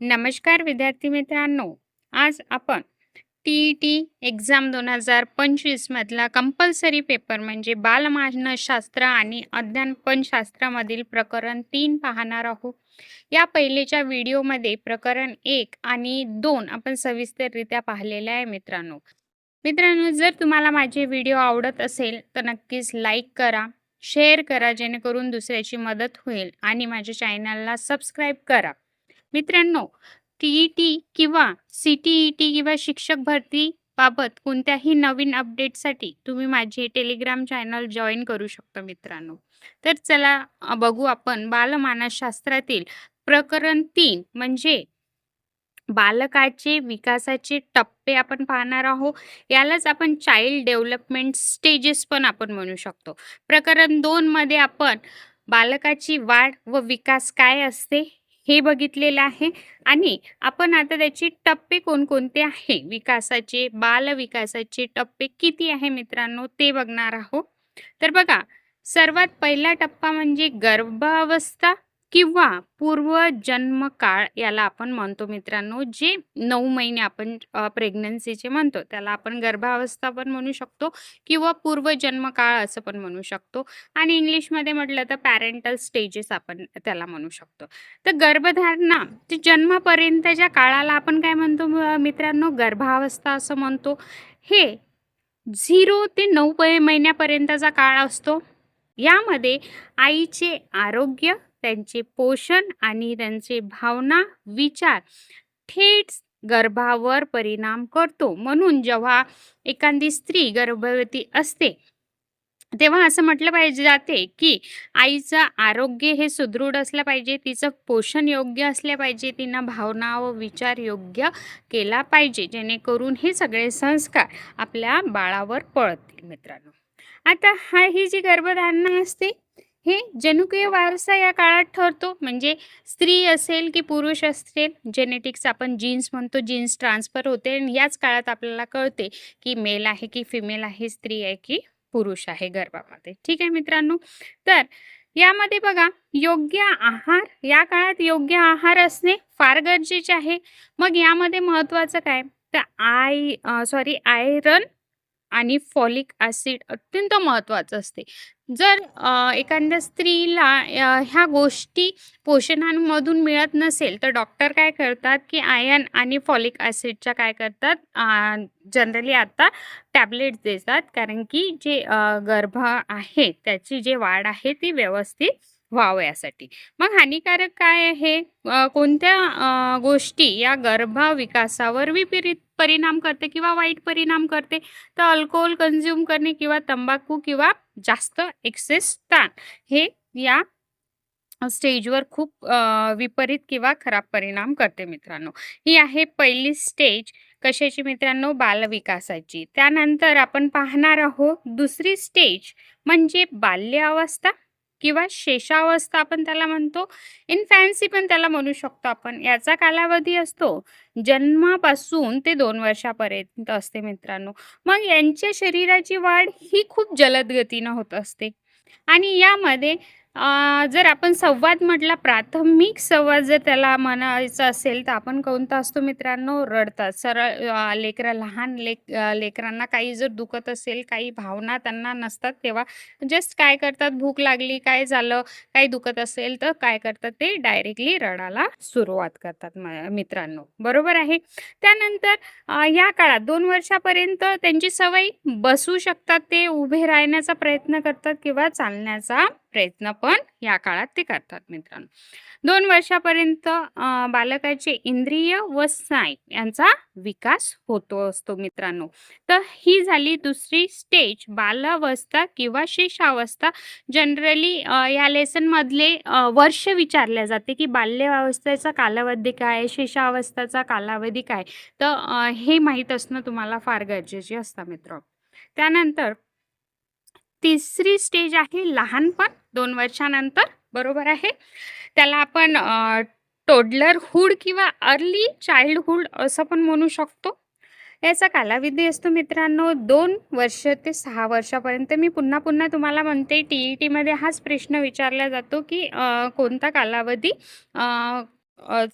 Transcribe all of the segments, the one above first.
नमस्कार विद्यार्थी मित्रांनो आज आपण टी ई टी एक्झाम दोन हजार पंचवीसमधला कंपल्सरी पेपर म्हणजे बालमानसशास्त्र आणि अध्यापनशास्त्रामधील प्रकरण तीन पाहणार आहोत. या पहिलेच्या व्हिडिओमध्ये प्रकरण एक आणि दोन आपण सविस्तररित्या पाहिलेले आहे मित्रांनो. मित्रांनो जर तुम्हाला माझे व्हिडिओ आवडत असेल तर नक्कीच लाईक करा शेअर करा जेणेकरून दुसऱ्याची मदत होईल आणि माझ्या चॅनलला सबस्क्राईब करा. मित्रांनो टी ई टी किंवा सीटीईटी किंवा शिक्षक भरती बाबत कोणत्याही नवीन अपडेटसाठी तुम्ही माझे टेलिग्राम चॅनल जॉईन करू शकता मित्रांनो. तर चला बघू आपण बालमानसशास्त्रातील प्रकरण तीन म्हणजे बालकाचे विकासाचे टप्पे आपण पाहणार आहोत. यालाच आपण चाइल्ड डेव्हलपमेंट स्टेजेस पण आपण म्हणू शकतो. प्रकरण दोनमध्ये आपण बालकाची वाढ व विकास काय असते? हे बघितलेलं आहे. आणि आपण आता त्याचे टप्पे कोणकोणते आहे? विकासाचे बाल विकासाचे टप्पे किती आहे मित्रांनो? ते बघणार आहोत. तर बघा सर्वात पहिला टप्पा म्हणजे गर्भावस्था किंवा पूर्व जन्म काळ याला आपण म्हणतो मित्रांनो जे नऊ महिने आपण प्रेग्नन्सीचे म्हणतो त्याला आपण गर्भावस्था पण म्हणू शकतो किंवा पूर्वजन्म काळ असं पण म्हणू शकतो. आणि इंग्लिशमध्ये म्हटलं तर पॅरेंटल स्टेजेस आपण त्याला म्हणू शकतो. तर गर्भधारणा ते जन्मापर्यंतच्या काळाला आपण काय म्हणतो मित्रांनो गर्भावस्था असं म्हणतो हे झिरो ते नऊ महिन्यापर्यंतचा काळ असतो. यामध्ये आईचे आरोग्य त्यांचे पोषण आणि त्यांचे भावना विचार थेट गर्भावर परिणाम करतो. म्हणून जेव्हा एखादी स्त्री गर्भवती असते तेव्हा असं म्हटलं पाहिजे जाते की आईचं आरोग्य हे सुदृढ असलं पाहिजे तिचं पोषण योग्य असलं पाहिजे तिनं भावना व विचार योग्य केला पाहिजे जेणेकरून हे सगळे संस्कार आपल्या बाळावर पळतील मित्रांनो. आता हा ही जी गर्भधारणा असते हे जनुकीय वारसा या काळात ठरतो. म्हणजे स्त्री असेल की पुरुष असेल जेनेटिक्स आपण जीन्स म्हणतो जीन्स ट्रान्सफर होते आणि याच काळात आपल्याला कळते की मेल आहे की फिमेल आहे स्त्री आहे की पुरुष आहे गर्भामध्ये. ठीक आहे मित्रांनो? तर यामध्ये बघा योग्य आहार या काळात योग्य आहार असणे फार गरजेचे आहे. मग यामध्ये महत्त्वाचं काय? तर आय सॉरी आयरन आणि फॉलिक ॲसिड अत्यंत महत्त्वाचं असते. जर एखाद्या स्त्रीला ह्या गोष्टी पोषणांमधून मिळत नसेल तर डॉक्टर काय करतात की आयन आणि फॉलिक ॲसिडच्या काय करतात जनरली आता टॅबलेट्स देतात. कारण की जे गर्भ आहे त्याची जे वाढ आहे ती व्यवस्थित व्हावं यासाठी मग हानिकारक काय आहे? कोणत्या गोष्टी या गर्भा विकासावर विपरीत परिणाम करते किंवा वाईट परिणाम करते? तर अल्कोहोल कन्झ्युम करणे किंवा तंबाखू किंवा जास्त एक्सेस ताण हे या स्टेजवर खूप विपरीत किंवा खराब परिणाम करते मित्रांनो. ही आहे पहिली स्टेज कशाची मित्रांनो? बालविकासाची. त्यानंतर आपण पाहणार आहोत दुसरी स्टेज म्हणजे बाल्यावस्था. किंवा शेषावस्था आपण त्याला म्हणतो. इनफॅन्सी पण त्याला म्हणू शकतो आपण. याचा कालावधी असतो. जन्मापासून ते दोन वर्षापर्यंत असते मित्रांनो. मग यांच्या शरीराची वाढ ही खूप जलद गतीनं होत असते. आणि यामध्ये जर आपण संवाद म्हटला प्राथमिक संवाद जर त्याला म्हणायचा असेल तर आपण कोणता असतो मित्रांनो? रडतात. सरळ लेकरं लहान लेक लेकरांना काही जर दुखत असेल काही भावना त्यांना नसतात तेव्हा जस्ट काय करतात? भूक लागली काय झालं काही दुखत असेल तर काय करतात? ते डायरेक्टली रडायला सुरुवात करतात म- मित्रांनो. बरोबर आहे? त्यानंतर या काळात दोन वर्षापर्यंत त्यांची सवय बसू शकतात ते उभे राहण्याचा प्रयत्न करतात किंवा चालण्याचा प्रयत्न पण या काळात ते करतात मित्रांनो. दोन वर्षापर्यंत बालकाचे इंद्रिय व स्नाय यांचा विकास होतो असतो मित्रांनो. तर ही झाली दुसरी स्टेज बालावस्था किंवा शेषावस्था. जनरली या लेसनमधले वर्ष विचारले जाते की बाल्यावस्थेचा कालावधी काय शेषावस्थाचा कालावधी काय तर हे माहीत असणं तुम्हाला फार गरजेचे असतं मित्र त्यानंतर तिसरी स्टेज आहे लहानपण दोन वर्षानंतर बरोबर आहे? त्याला आपण टोडलरहूड किंवा अर्ली चाइल्डहूड असं पण म्हणू शकतो. याचा कालावधी असतो मित्रांनो दोन वर्ष ते सहा वर्षापर्यंत. मी पुन्हा पुन्हा तुम्हाला म्हणते टी ई टीमध्ये हाच प्रश्न विचारला जातो की कोणता कालावधी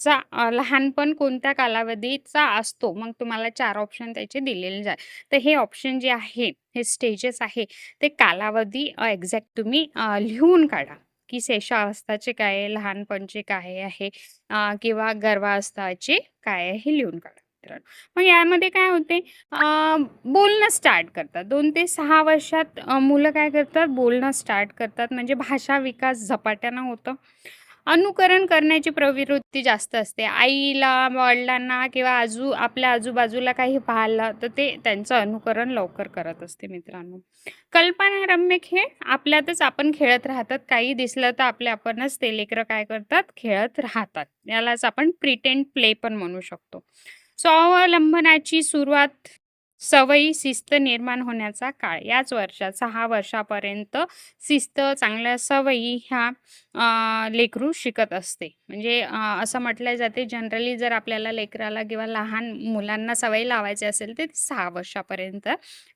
चा लहानपण कोणत्या कालावधीचा असतो? मग तुम्हाला चार ऑप्शन त्याचे दिलेले जाय तर हे ऑप्शन जे आहे, हे स्टेजेस आहे, ते कालावधी एक्झॅक्ट तुम्ही लिहून काढा, की शेषावस्थाचे काय आहे, लहानपणचे काय आहे किंवा गर्भावस्थाचे काय आहे, हे लिहून काढा मग यामध्ये काय होते बोलणं स्टार्ट करतात. दोन ते सहा वर्षात मुलं काय करतात, बोलणं स्टार्ट करतात. म्हणजे भाषा विकास झपाट्यानं होतं. अनुकरण करण्याची प्रवृत्ती जास्त असते. आईला, वडिलांना किंवा आजू आपल्या आजूबाजूला काही पाहिलं, तर ते त्यांचं अनुकरण लवकर करत असते मित्रांनो. कल्पनारम्य खेळ आपल्यातच आपण खेळत राहतात. काही दिसलं तर आपले आपणच ते लेकरं काय करतात, खेळत राहतात. यालाच आपण प्रिटेंड प्ले पण म्हणू शकतो. स्वावलंबनाची सुरुवात, सवयी, शिस्त निर्माण होण्याचा काळ. याच वर्षात सहा वर्षापर्यंत शिस्त, चांगल्या सवयी ह्या लेकरू शिकत असते. म्हणजे असं म्हटलं जाते जनरली जर आपल्याला लेकराला किंवा लहान मुलांना सवय लावायची असेल, तर सहा वर्षापर्यंत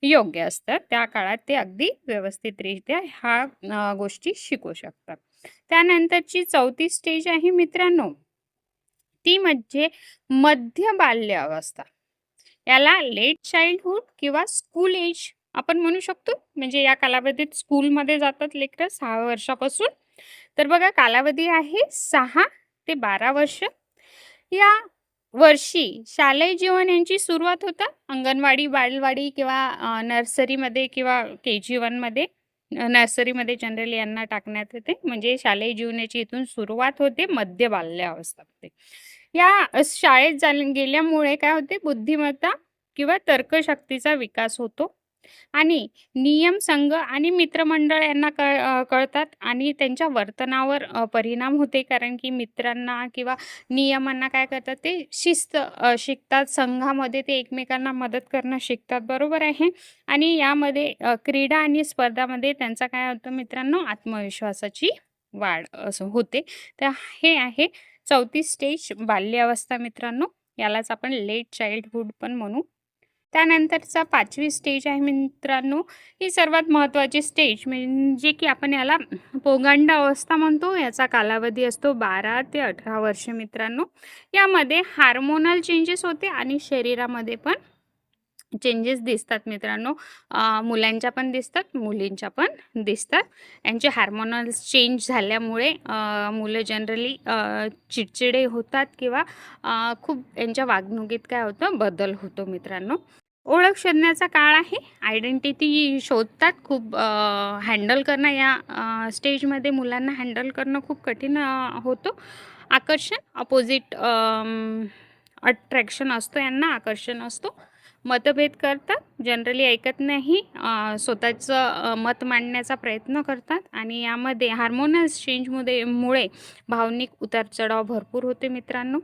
योग्य असतं. त्या काळात ते अगदी व्यवस्थितरित्या ह्या गोष्टी शिकू शकतात. त्यानंतरची चौथी स्टेज आहे मित्रांनो, ती म्हणजे मध्य बाल्य अवस्था. याला लेट चाइल्डहूड किंवा स्कूल एज आपण म्हणू शकतो. म्हणजे या कालावधीत स्कूलमध्ये जातात लेकरं सहा वर्षापासून. तर बघा कालावधी आहे सहा ते 12 वर्ष. या वर्षी शालेय जीवन यांची सुरुवात होतं अंगणवाडी, बालवाडी किंवा नर्सरीमध्ये किंवा के-जी वनमध्ये नर्सरीमध्ये जनरली यांना टाकण्यात येते. म्हणजे शालेय जीवनाची इथून सुरुवात होते मध्य बाल्य अवस्थामध्ये. या शाळेत जाल गेल्यामुळे काय होते बुद्धिमत्ता किंवा तर्कशक्तीचा विकास होतो आणि नियम, संघ आणि मित्रमंडळ यांना कळ कळतात आणि त्यांच्या वर्तनावर परिणाम होते. कारण की मित्रांना किंवा नियमांना काय करतात ते शिस्त शिकतात. संघामध्ये ते एकमेकांना मदत करणं शिकतात. बरोबर आहे. आणि यामध्ये क्रीडा आणि स्पर्धामध्ये त्यांचा काय होतं मित्रांनो, आत्मविश्वासाची वाढ असं होते. तर हे आहे चौथी स्टेज बाल्यावस्था मित्रांनो. यालाच आपण लेट चाइल्डहूड पण म्हणू. त्यानंतरचा पाचवी स्टेज आहे मित्रांनो, ही सर्वात महत्त्वाची स्टेज म्हणजे की आपण याला पौगंड अवस्था म्हणतो. याचा कालावधी असतो 12 ते 18 वर्ष मित्रांनो. यामध्ये हार्मोनल चेंजेस होते आणि शरीरामध्ये पण चेंजेस दिसतात मित्रांनो. मुलांच्या पण दिसतात, मुलींच्या पण दिसतात. यांचे हार्मोनल्स चेंज झाल्यामुळे मुलं जनरली चिडचिडे होतात किंवा खूप यांच्या वागणुकीत काय होतं, बदल होतो मित्रांनो. ओळख शोधण्याचा काळ आहे. आयडेंटिटी शोधतात. खूप हँडल करणं या स्टेजमध्ये मुलांना हँडल करणं खूप कठीण होतं. आकर्षण, अपोजिट अट्रॅक्शन असतो यांना, आकर्षण असतो. मतभेद करतात, जनरली ऐकत नाही. स्वतःचं मत मांडण्याचा प्रयत्न करतात आणि यामध्ये हार्मोनल्स चेंजमध्ये मुळे भावनिक उतार-चढाव भरपूर होते मित्रांनो.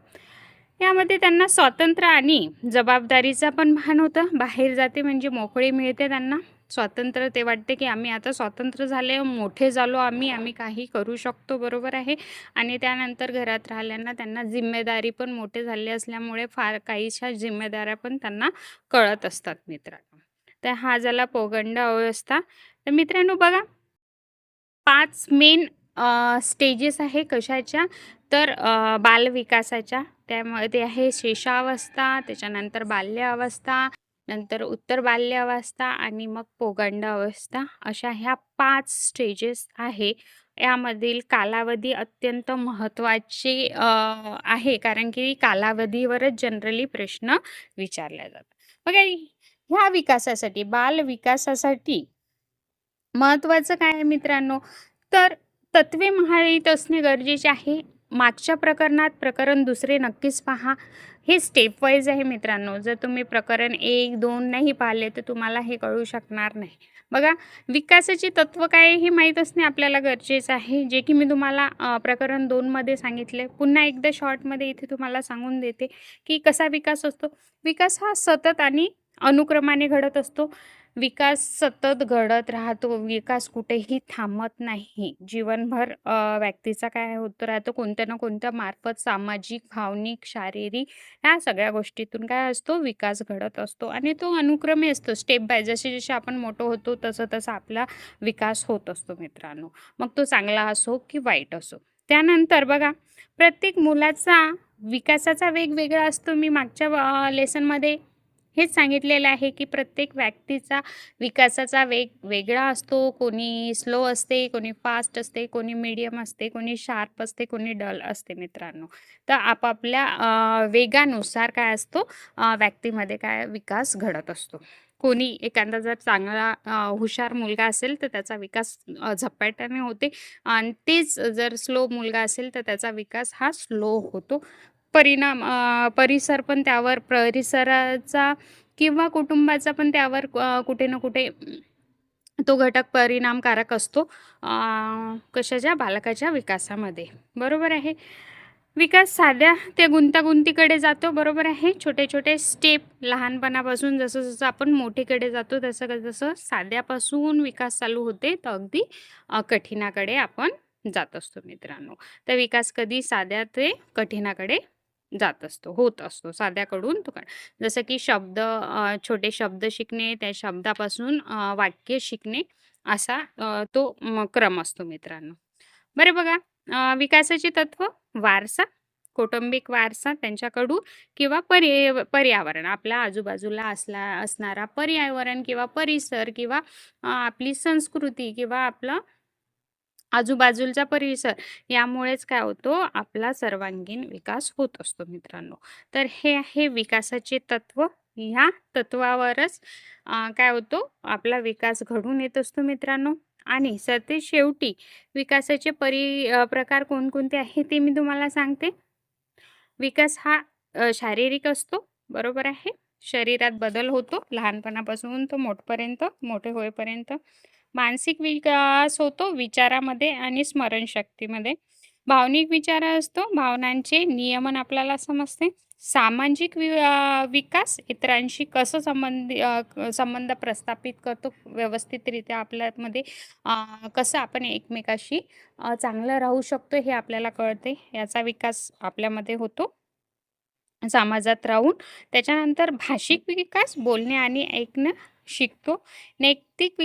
यामध्ये त्यांना स्वातंत्र्य आणि जबाबदारीचा पण भान होतं. बाहेर जाते म्हणजे मोकळी मिळते त्यांना. स्वातंत्र्य ते वाटते की आम्ही आता स्वातंत्र्य झाले, मोठे झालो आम्ही, आम्ही काही करू शकतो. बरोबर आहे. आणि त्यानंतर घरात राहिल्यांना त्यांना जिम्मेदारी पण मोठे झाले असल्यामुळे फार काहीशा जिम्मेदाऱ्या पण त्यांना कळत असतात मित्रांनो. तर हा झाला पौगंड अवस्था. तर मित्रांनो बघा पाच मेन स्टेजेस आहे कशाच्या तर बालविकासाच्या. त्यामध्ये आहे शेषावस्था त्याच्यानंतर बाल्यावस्था नंतर उत्तर बाल्यावस्था आणि मग पौगंड अवस्था. अशा ह्या पाच स्टेजेस आहे. यामधील कालावधी अत्यंत महत्त्वाची आहे कारण की कालावधीवरच जनरली प्रश्न विचारले जातात. बघा ह्या विकासासाठी, बाल विकासासाठी महत्त्वाचं काय आहे मित्रांनो, तर तत्वे माहीत असणे गरजेचे आहे. मागच्या प्रकरणात प्रकरण दुसरे नक्कीच पहा. हे स्टेप वाईज आहे मित्रांनो. जर तुम्ही प्रकरण 1, 2 नाही पाहिले, तर तुम्हाला हे कळू शकणार नाही. बघा विकासाची तत्त्व काय हे माहीत असणे आपल्याला गरजेचं आहे. जे की मी तुम्हाला प्रकरण दोनमध्ये सांगितले. पुन्हा एकदा शॉर्टमध्ये इथे तुम्हाला सांगून देते, की कसा विकास असतो. विकास हा सतत आणि अनुक्रमाने घडत असतो. विकास सतत घडत राहतो. विकास कुठेही थांबत नाही. जीवनभर व्यक्तीचा काय होत राहतो, कोणत्या ना कोणत्या मार्फत सामाजिक, भावनिक, शारीरिक ह्या सगळ्या गोष्टीतून काय असतो, विकास घडत असतो आणि तो अनुक्रमे असतो. स्टेप बाय जसे-जसे आपण मोठं होतो, तसं-तसं आपला विकास होत असतो मित्रांनो. मग तो चांगला असो की वाईट असो. त्यानंतर बघा प्रत्येक मुलाचा विकासाचा वेगवेगळा असतो मी मागच्या लेसनमध्ये हेच सांगितलेलं आहे की प्रत्येक व्यक्तीचा विकासाचा वेग वेगळा असतो. कोणी स्लो असते कोणी फास्ट असते कोणी मीडियम असते कोणी शार्प असते कोणी डल असते मित्रांनो. तर आपापल्या वेगानुसार काय असतो? व्यक्तीमध्ये काय विकास घडत असतो. कोणी एखादा जर चांगला हुशार मुलगा असेल तर त्याचा विकास झपाट्याने होते. आणि तेच जर स्लो मुलगा असेल तर त्याचा विकास हा स्लो होतो. परिणाम परिसर पण त्यावर परिसराचा किंवा कुटुंबाचा पण त्यावर कुठे ना कुठे तो घटक परिणामकारक असतो कशाच्या? बालकाच्या विकासामध्ये. बरोबर आहे? विकास साध्या ते गुंतागुंतीकडे जातो बरोबर आहे? छोटे छोटे स्टेप लहानपणापासून जसं जसं आपण मोठेकडे जातो तसं जसं साध्यापासून विकास चालू होते तर अगदी कठीणाकडे आपण जात असतो मित्रांनो. तर विकास कधी साध्या ते कठीणाकडे जात असतो होत असतो साध्याकडून तो जसं की शब्द छोटे शब्द शिकणे त्या शब्दापासून वाक्य शिकणे असा तो क्रम असतो मित्रांनो. बरं बघा विकासाचे विकासाची तत्व वारसा कौटुंबिक वारसा त्यांच्याकडून किंवा पर्य पर्यावरण आपल्या आजूबाजूला असला असणारा पर्यावरण किंवा परिसर किंवा आपली संस्कृती किंवा आपलं आजूबाजूचा परिसर यामुळेच काय होतो आपला सर्वांगीण विकास होत असतो मित्रांनो. तर हे आहे विकासाचे तत्व. ह्या तत्वावरच काय होतो आपला विकास घडून येत असतो मित्रांनो. आणि सरते शेवटी विकासाचे परि प्रकार कोणकोणते आहे ते मी तुम्हाला सांगते. विकास हा शारीरिक असतो बरोबर आहे. शरीरात बदल होतो. लहानपणापासून तो मोठपर्यंत मोठे होईपर्यंत. मानसिक विकास होतो विचारामध्ये आणि स्मरणशक्तीमध्ये. भावनिक विचार असतो भावनांचे नियमन आपल्याला समजते. सामाजिक वि विकास इतरांशी कसं संबंध संबंध प्रस्थापित करतो व्यवस्थितरित्या आपल्यामध्ये कसं आपण एकमेकाशी चांगलं राहू शकतो हे आपल्याला कळते. याचा विकास आपल्यामध्ये होतो. समाजात राहून. त्याच्यानंतर भाषिक विकास बोलणे आणि ऐकणं शिकतो. नैतिक विकास